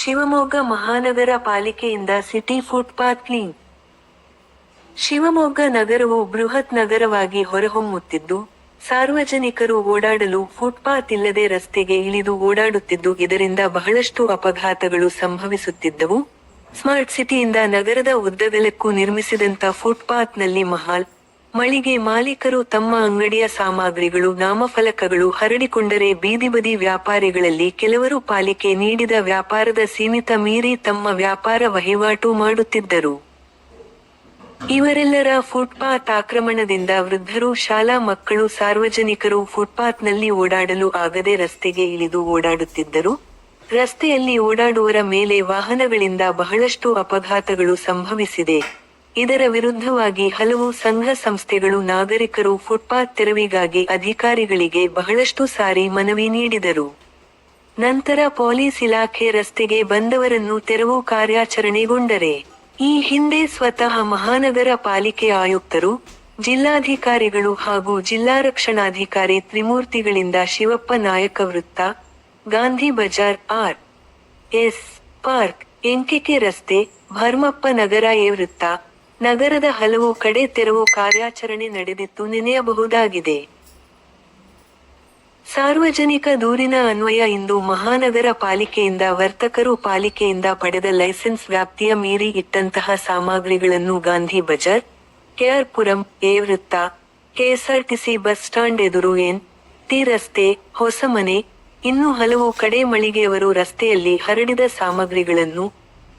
ಶಿವಮೊಗ್ಗ ಮಹಾನಗರ ಪಾಲಿಕೆಯಿಂದ city footpath clean. Shivamogga ನಗರವು ಬೃಹತ್ ನಗರವಾಗಿ ಹೊರಹೊಮ್ಮುತ್ತಿದ್ದು, ಸಾರ್ವಜನಿಕರು ಓಡಾಡಲು ಫುಟ್ಪಾತ್ ಇಲ್ಲದೆ ರಸ್ತೆಗೆ ಇಳಿದು ಓಡಾಡುತ್ತಿದ್ದು, ಇದರಿಂದ ಬಹಳಷ್ಟು ಅಪಘಾತಗಳು ಸಂಭವಿಸುತ್ತಿದ್ದವು. ಸ್ಮಾರ್ಟ್ ಸಿಟಿಯಿಂದ ನಗರದ ಉದ್ದಗಲಕ್ಕೂ ನಿರ್ಮಿಸಿದಂತ ಫುಟ್ಪಾತ್ನಲ್ಲಿ ಮಹಾಲ್ ಮಳಿಗೆ ಮಾಲೀಕರು ತಮ್ಮ ಅಂಗಡಿಯ ಸಾಮಗ್ರಿಗಳು, ನಾಮಫಲಕಗಳು ಹರಡಿಕೊಂಡರೆ ಬೀದಿ ಬದಿ ವ್ಯಾಪಾರಿಗಳಲ್ಲಿ ಕೆಲವರು ಪಾಲಿಕೆ ನೀಡಿದ ವ್ಯಾಪಾರದ ಸೀಮಿತ ಮೀರಿ ತಮ್ಮ ವ್ಯಾಪಾರ ವಹಿವಾಟು ಮಾಡುತ್ತಿದ್ದರು. ಇವರೆಲ್ಲರ ಫುಟ್ಪಾತ್ ಆಕ್ರಮಣದಿಂದ ವೃದ್ಧರು, ಶಾಲಾ ಮಕ್ಕಳು, ಸಾರ್ವಜನಿಕರು ಫುಟ್ಪಾತ್ನಲ್ಲಿ ಓಡಾಡಲು ಆಗದೆ ರಸ್ತೆಗೆ ಇಳಿದು ಓಡಾಡುತ್ತಿದ್ದರು. ರಸ್ತೆಯಲ್ಲಿ ಓಡಾಡುವರ ಮೇಲೆ ವಾಹನಗಳಿಂದ ಬಹಳಷ್ಟು ಅಪಘಾತಗಳು ಸಂಭವಿಸಿದೆ. ಇದರ ವಿರುದ್ಧವಾಗಿ ಹಲವು ಸಂಘ ಸಂಸ್ಥೆಗಳು ನಾಗರಿಕರು ಫುಟ್ಪಾತ್ ತೆರವಿಗಾಗಿ ಅಧಿಕಾರಿಗಳಿಗೆ ಬಹಳಷ್ಟು ಸಾರಿ ಮನವಿ ನೀಡಿದರು. ನಂತರ ಪೊಲೀಸ್ ಇಲಾಖೆ ರಸ್ತೆಗೆ ಬಂದವರನ್ನು ತೆರವು ಕಾರ್ಯಾಚರಣೆಗೊಂಡರೆ. ಈ ಹಿಂದೆ ಸ್ವತಃ ಮಹಾನಗರ ಪಾಲಿಕೆ ಆಯುಕ್ತರು, ಜಿಲ್ಲಾಧಿಕಾರಿಗಳು ಹಾಗೂ ಜಿಲ್ಲಾ ರಕ್ಷಣಾಧಿಕಾರಿ ತ್ರಿಮೂರ್ತಿಗಳಿಂದ ಶಿವಪ್ಪ ನಾಯಕ ವೃತ್ತ, Gandhi Bazaar R. S. Park MKK ರಸ್ತೆ, ಭರ್ಮಪ್ಪ ನಗರ ಎ ವೃತ್ತ ನಗರದ ಹಲವು ಕಡೆ ತೆರವು ಕಾರ್ಯಾಚರಣೆ ನಡೆದಿತ್ತು ನೆನೆಯಬಹುದಾಗಿದೆ. ಸಾರ್ವಜನಿಕ ದೂರಿನ ಅನ್ವಯ ಇಂದು ಮಹಾನಗರ ಪಾಲಿಕೆಯಿಂದ ವರ್ತಕರು ಪಾಲಿಕೆಯಿಂದ ಪಡೆದ ಲೈಸೆನ್ಸ್ ವ್ಯಾಪ್ತಿಯ ಮೀರಿ ಇಟ್ಟಂತಹ ಸಾಮಗ್ರಿಗಳನ್ನು ಗಾಂಧಿ ಬಜಾರ್, ಕೆಆರ್ಪುರಂ, ಎ ವೃತ್ತ, ಕೆಎಸ್ಆರ್ಟಿಸಿ ಬಸ್ ಸ್ಟಾಂಡ್ ಎದುರು ಎನ್ ಟಿ ರಸ್ತೆ, ಹೊಸಮನೆ, ಇನ್ನೂ ಹಲವು ಕಡೆ ಮಳಿಗೆಯವರು ರಸ್ತೆಯಲ್ಲಿ ಹರಡಿದ ಸಾಮಗ್ರಿಗಳನ್ನು,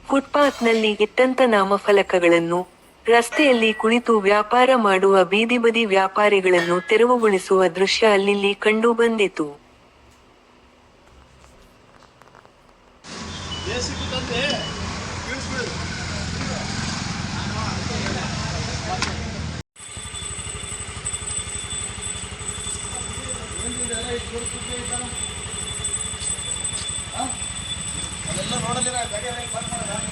ಫುಟ್ಪಾತ್ನಲ್ಲಿ ಇಟ್ಟಂತ ನಾಮಫಲಕಗಳನ್ನು ರಸ್ತೆಯಲ್ಲಿ ಕುಳಿತು ವ್ಯಾಪಾರ ಮಾಡುವ ಬೀದಿ ಬದಿ ವ್ಯಾಪಾರಿಗಳನ್ನು ತೆರವುಗೊಳಿಸುವ ದೃಶ್ಯ ಅಲ್ಲಿ ಕಂಡು ಬಂದಿತು. ಅದೆಲ್ಲ ನೋಡಲಿಲ್ಲ ಗಾಡಿ ಬಂದ್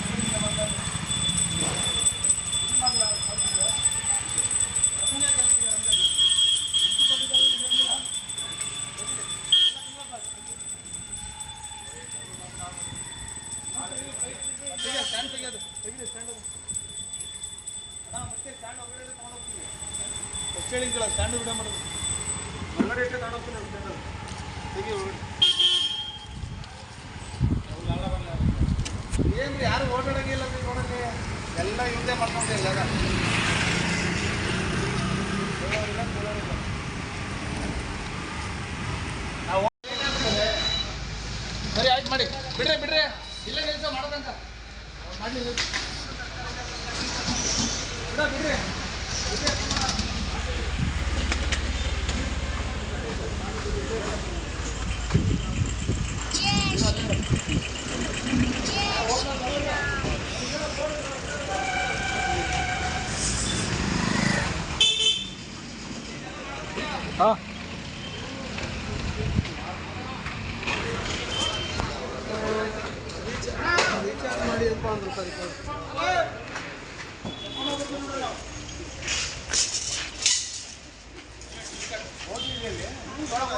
ಹೇಳಿಂಗಿಲ್ಲ ಸ್ಟ್ಯಾಂಡ್ ಬಿಡ ಮಾಡೋದು ಒಳಗಡೆ ಇಟ್ಟು ತಗೊಂಡು ಹೋಗ್ತೀನಿ ಸ್ಟ್ಯಾಂಡ್ ತೆಗಿ ಒಳಗಡೆ ಏನ್ರಿ ಯಾರು ಓಡಾಡಂಗಿಲ್ಲ ರೀ ನೋಡಲ್ಲಿ ಎಲ್ಲ ಹಿಂದೆ ಮಾಡ್ಕೊಂಡ್ರಿ ಜಾಗ ಸರಿ ಆಯ್ತು ಮಾಡಿ. ಬಿಡ್ರಿ ಬಿಡ್ರಿ. ಇಲ್ಲ ಕೆಲಸ ಮಾಡೋದಂತ. ಮಾಡಲಿ ಬಿಡ ಬಿಡ್ರಿ. ವಿಚಾರ ಮಾಡಿ ಅಂತ ಅಂದ್ರು ಸರಿ ಡ್ರಮ್ ತಗ್ಸಲ್ಲ ಅದು ಹೌದು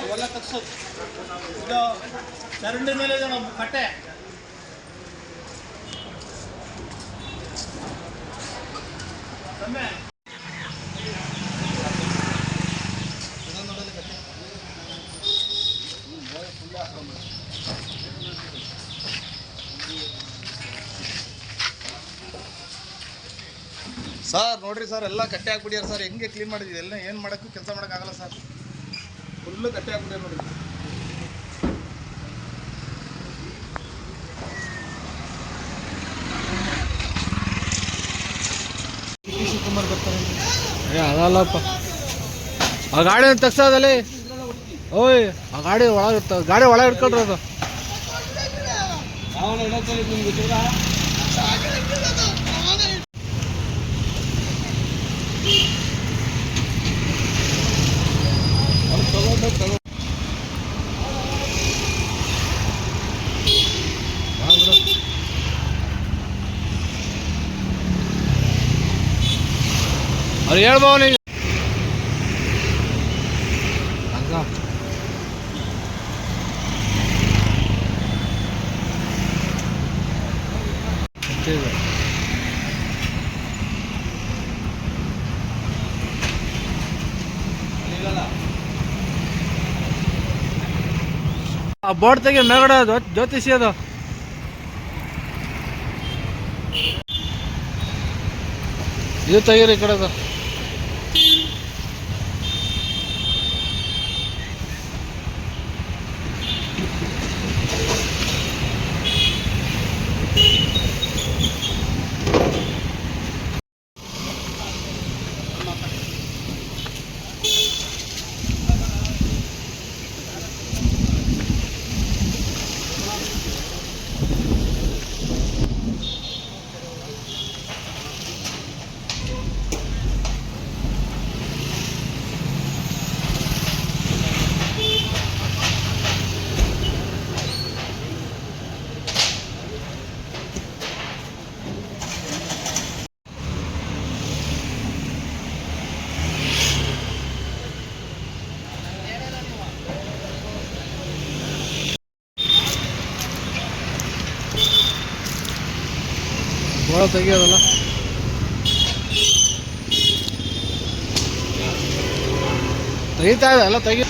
ಅವೆಲ್ಲ ತಗ್ಸೋದು ಇದು ಚರಂಡಿ ಮೇಲೆ ಇದೆ ನಮ್ಮ ಕಟ್ಟೆ ರಮ್ಯ. ಸರ್ ನೋಡ್ರಿ ಸರ್ ಎಲ್ಲ ಕಟ್ಟೆ ಹಾಕ್ಬಿಡ್ಯಾರ ಸರ್. ಹೆಂಗೆ ಕ್ಲೀನ್ ಮಾಡಿದ್ವಿ? ಎಲ್ಲ ಏನು ಮಾಡೋಕ್ಕೂ ಕೆಲಸ ಮಾಡೋಕ್ಕಾಗಲ್ಲ ಸರ್. ಫುಲ್ಲು ಕಟ್ಟೆ ಹಾಕ್ಬಿಡ್ಯಾರ ನೋಡಿ. ಶಿವಕುಮಾರ್ ಬರ್ತಾರೆ ಏ ಅದಲ್ಲಪ್ಪ. ಆ ಗಾಡಿ ತಗ್ಸೋದಲ್ಲಿ ಓಯ್ ಆ ಗಾಡಿ ಒಳಗೆ ಗಾಡಿ ಒಳಗೆ ಇಟ್ಕೊಳ್ರಿ ಅದು. હરિયાળ ભાવ નહીં ಆ ಬೋರ್ಡ್ ತೆಗಿ ಅದು ಜ್ಯೋತಿಷಿ ಅದು. ಇದು ತೆಗೀರಿ ಈ ಕಡೆದು ಒಳ ತೆಗಿಯೋದಲ್ಲ. ತೆಗಿತಾ ಇದೆ ಎಲ್ಲ ತೆಗಿ